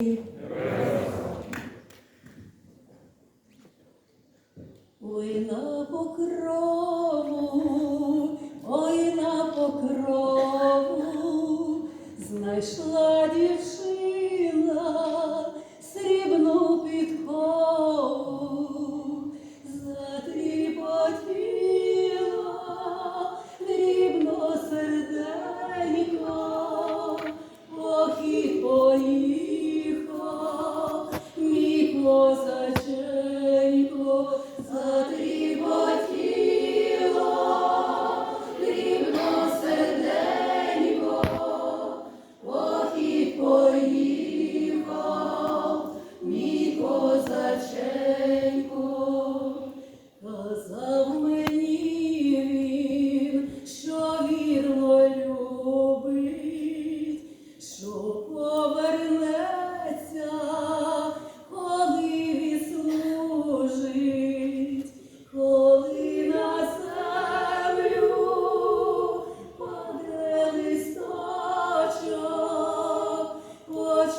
Ой на покрову, ой на покрову, знайшла.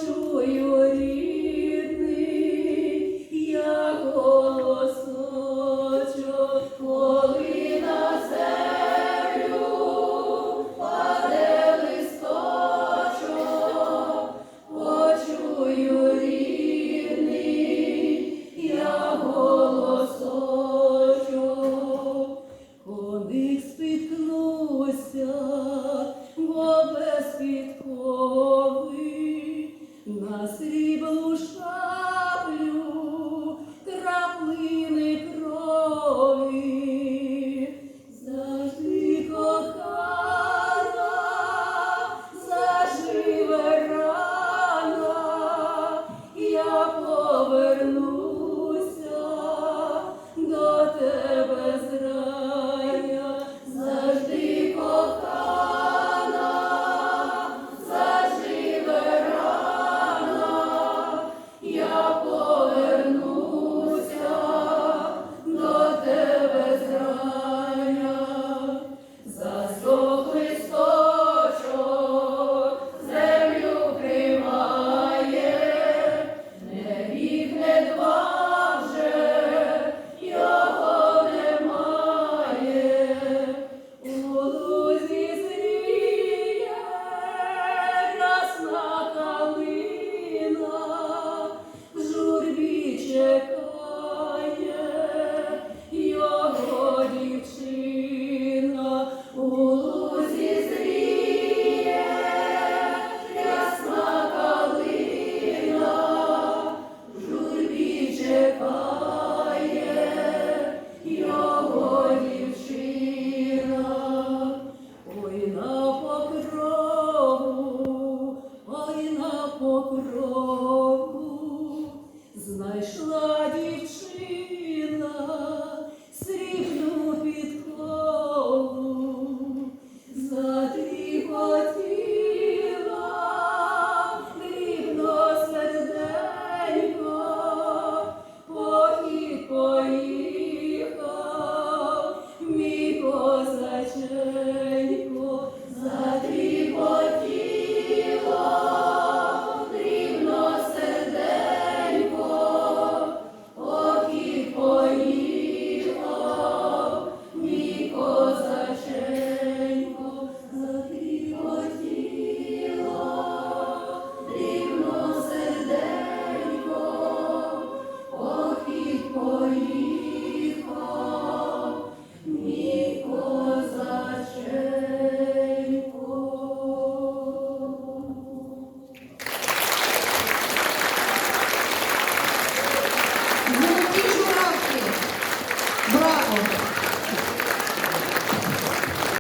чую рідний, я голосочу, коли на землю паде листочок, почую рідний, я голосочу, коли спіткнуся. покрову, ой покрову знайшла.